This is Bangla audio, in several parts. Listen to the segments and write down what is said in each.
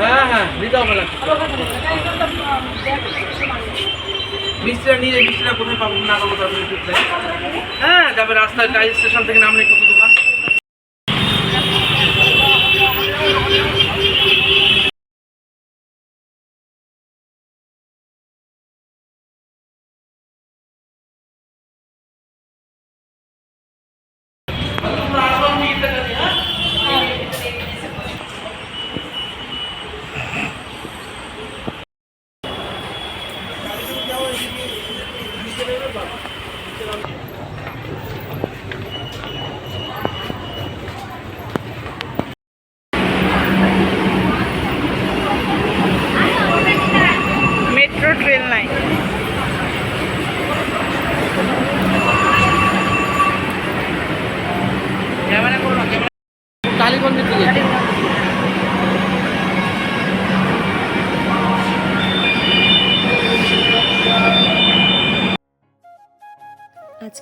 হ্যাঁ হ্যাঁ দিতে হবে না। মিস্ত্রিরা নিয়ে মিস্ত্রিরা কোথায় পাবো না পাবো নাই। হ্যাঁ যাবে রাস্তায় টাইল স্টেশন থেকে নামলে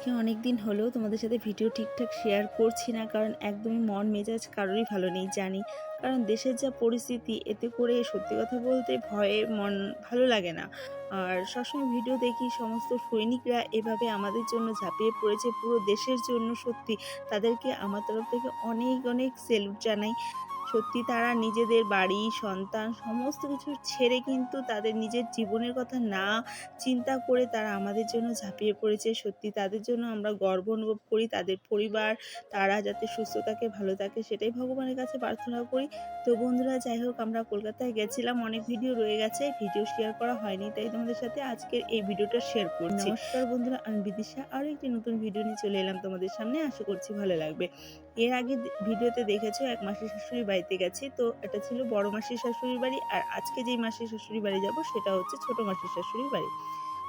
আজকে অনেক দিন হলেও তোমাদের সাথে ভিডিও ঠিকঠাক শেয়ার করছি না, কারণ একদমই মন মেজাজ কারোরই ভালো নেই, জানি। কারণ দেশের যা পরিস্থিতি, এতে করে সত্যি কথা বলতে ভয়ে মন ভালো লাগে না। আর সবসময় ভিডিও দেখি, সমস্ত সৈনিকরা এভাবে আমাদের জন্য ঝাঁপিয়ে পড়েছে, পুরো দেশের জন্য সত্যি। তাদেরকে আমার তরফ থেকে অনেক অনেক সেলুট জানাই। সত্যি তারা নিজেদের বাড়ি, সন্তান সমস্ত কিছু ছেড়ে কিন্তু তাদের নিজের জীবনের কথা না চিন্তা করে তারা আমাদের জন্য ঝাঁপিয়ে পড়েছে। সত্যি তাদের জন্য আমরা গর্ব অনুভব করি। তাদের পরিবার, তারা যাতে সুস্থ থাকে, ভালো থাকে সেটাই ভগবানের কাছে প্রার্থনা করি। তো বন্ধুরা, যাই হোক, আমরা কলকাতায় গেছিলাম, অনেক ভিডিও রয়ে গেছে। ভিডিও শেয়ার করা হয়নি, তাই তোমাদের সাথে আজকের এই ভিডিওটা শেয়ার করছি। নমস্কার বন্ধুরা, আমি বিদিশা। আরও একটি নতুন ভিডিও নিয়ে চলে এলাম তোমাদের সামনে। আশা করছি ভালো লাগবে। এর আগে ভিডিওতে দেখেছ, এক মাসের শাশুড়ি বাড়িতে গেছি। তো এটা ছিল বড় মাসির শাশুড়ির বাড়ি আর আজকে যেই মাসির শাশুড়ি বাড়ি যাব সেটা হচ্ছে ছোট মাসির শাশুড়ির বাড়ি।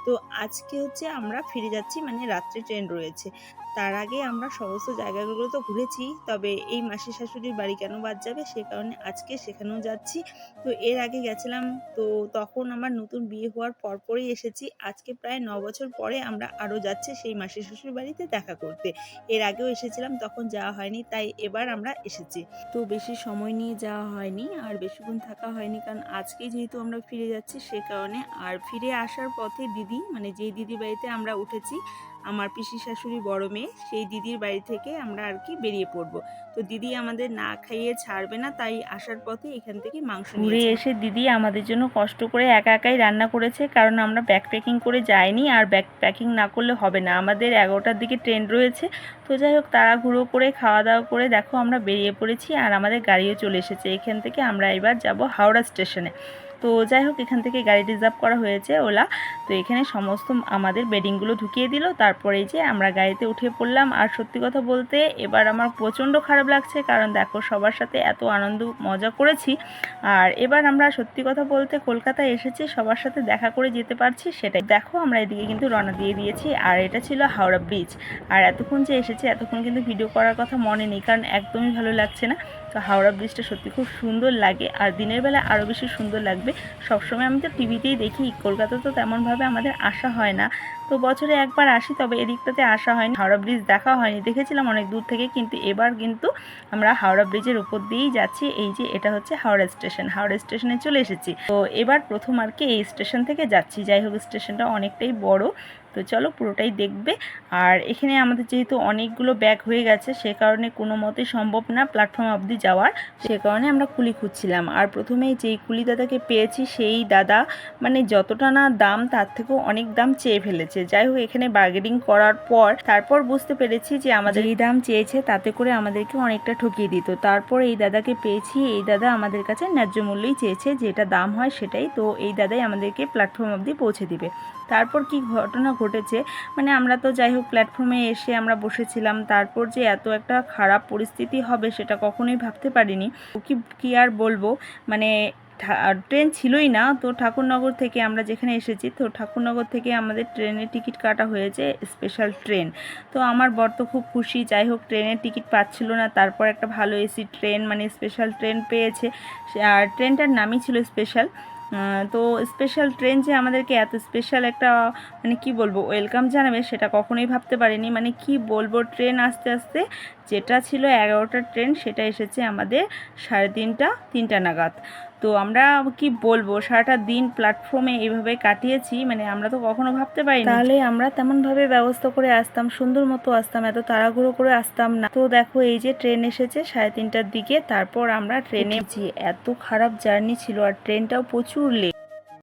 তো আজকে হচ্ছে আমরা ফিরে যাচ্ছি মানে রাত্রে ট্রেন রয়েছে। তার আগে আমরা সমস্ত জায়গাগুলো তো ঘুরেছি, তবে এই মাসির শাশুড়ির বাড়ি কেন বাদ যাবে? সে কারণে আজকে সেখানেও যাচ্ছি। তো এর আগে গেছিলাম, তো তখন আমার নতুন বিয়ে হওয়ার পরপরই এসেছি। আজকে প্রায় ন বছর পরে আমরা আরও যাচ্ছি সেই মাসির শ্বশুর বাড়িতে দেখা করতে। এর আগেও এসেছিলাম, তখন যাওয়া হয়নি, তাই এবার আমরা এসেছি। তো বেশি সময় নিয়ে যাওয়া হয়নি, আর বেশিক্ষণ থাকা হয়নি, কারণ আজকে যেহেতু আমরা ফিরে যাচ্ছি, সে কারণে আর ফিরে আসার পথে দিদি মানে যেই দিদি বাড়িতে আমরা উঠেছি আমার পিসি শাশুড়ি বড় মেয়ে সেই দিদির বাড়ি থেকে আমরা আর কি বেরিয়ে পড়ব। তো দিদি আমাদের না খাইয়ে ছাড়বে না তাই আসার পথে এখান থেকে মাংস ঘুরে এসে দিদি আমাদের জন্য কষ্ট করে একা একাই রান্না করেছে কারণ আমরা ব্যাক প্যাকিং করে যাইনি আর ব্যাক প্যাকিং না করলে হবে না। আমাদের এগারোটার দিকে ট্রেন রয়েছে তো যাই হোক তাড়াহুড়ো করে খাওয়া দাওয়া করে দেখো আমরা বেরিয়ে পড়েছি আর আমাদের গাড়িও চলে এসেছে। এখান থেকে আমরা এবার যাব হাওড়া স্টেশনে তো যাই হোক এখান থেকে গাড়ি রিজার্ভ করা হয়েছে ওলা। তো এখানে সমস্ত আমাদের বেডিংগুলো ঢুকিয়ে দিল। তারপরে যে আমরা গাড়িতে উঠে পড়লাম। আর সত্যি কথা বলতে, এবার আমার প্রচণ্ড খারাপ লাগছে। কারণ দেখো, সবার সাথে এত আনন্দ, মজা করেছি। আর এবার আমরা সত্যি কথা বলতে কলকাতায় এসেছি, সবার সাথে দেখা করে যেতে পারছি সেটাই। দেখো, আমরা এদিকে কিন্তু রওনা দিয়ে দিয়েছি। আর এটা ছিল হাওড়া ব্রিজ। আর এতক্ষণ যে এসেছি, এতক্ষণ কিন্তু ভিডিও করার কথা মনে নেই। কারণ একদমই ভালো লাগছে না। তো হাওড়া ব্রিজটা সত্যি খুব সুন্দর লাগে। আর দিনের বেলা আরও বেশি সুন্দর লাগবে। সবসময় আমি তো টিভিতেই দেখি কলকাতা তো তেমনভাবে আমাদের আসা হয় না। তো বছরে একবার আসি, তবে এদিকটাতে আসা হয়নি। হাওড়া ব্রিজ দেখা হয়নি, দেখেছিলাম অনেক দূর থেকে, কিন্তু এবার কিন্তু আমরা হাওড়া ব্রিজের উপর দিয়েই যাচ্ছি। এই যে এটা হচ্ছে হাওড়া স্টেশন, হাওড়া স্টেশনে চলে এসেছি। তো এবার প্রথম আর কি এই স্টেশন থেকে যাচ্ছি। যাই হোক, স্টেশনটা অনেকটাই বড়। তো চলো পুরোটাই দেখবে। আর এখানে আমাদের যেহেতু অনেকগুলো ব্যাগ হয়ে গেছে, সে কারণে কোনো মতেই সম্ভব না প্ল্যাটফর্ম অবধি যাওয়ার। সে কারণে আমরা কুলি খুঁজছিলাম। আর প্রথমেই যেই কুলি দাদাকে পেয়েছি, সেই দাদা মানে যতটা না দাম, তার থেকেও অনেক দাম চেয়ে ফেলেছে। যাই হোক, এখানে বার্গেনিং করার পর তারপর বুঝতে পেরেছি যে আমাদের এই দাম চেয়েছে তাতে করে আমাদেরকে অনেকটা ঠকিয়ে দিত। তারপর এই দাদাকে পেয়েছি, এই দাদা আমাদের কাছে ন্যায্য মূল্যই চেয়েছে, যেটা দাম হয় সেটাই। তো এই দাদাই আমাদেরকে প্ল্যাটফর্ম অবধি পৌঁছে দিবে। তারপর কি ঘটনা ঘটেছে? মানে আমরা তো যাই হোক প্ল্যাটফর্মে এসে আমরা বসেছিলাম। তারপর যে এত একটা খারাপ পরিস্থিতি হবে সেটা কখনোই ভাবতে পারিনি। কি কি আর বলব? মানে ট্রেন ছিলই না, তো ঠাকুরনগর থেকে আমরা যেখানে এসেছি, তো ঠাকুরনগর থেকে আমাদের ট্রেনের টিকিট কাটা হয়েছে স্পেশাল ট্রেন তো আমার বর তো খুব খুশি, যাই হোক ট্রেনের টিকিট পাচ্ছিল না, তারপর একটা ভালো এসি ট্রেন মানে স্পেশাল ট্রেন পেয়েছে। আর ট্রেনটার নামই ছিল স্পেশাল তো স্পেশাল ট্রেন যে আমাদেরকে এত স্পেশাল একটা মানে কি বলব ওয়েলকাম জানাবে, সেটা কখনোই ভাবতে পারিনি। মানে কি বলব, ট্রেন আস্তে আস্তে যেটা ছিল এগারোটার ট্রেন সেটা এসেছে আমাদের সাড়ে তিনটা তিনটা নাগাদ। তো আমরা কি বলব? সারাটা দিন প্ল্যাটফর্মে এইভাবে কাটিয়েছি মানে আমরা তো কখনো ভাবতে পারি তাহলে আমরা তেমনভাবে ব্যবস্থা করে আসতাম সুন্দর মতো আসতাম এত তাড়াহুড়ো করে আসতাম না। তো দেখো এই যে ট্রেন এসেছে সাড়ে তিনটার দিকে তারপর আমরা ট্রেনে এত খারাপ জার্নি ছিল আর ট্রেনটাও প্রচুর লেট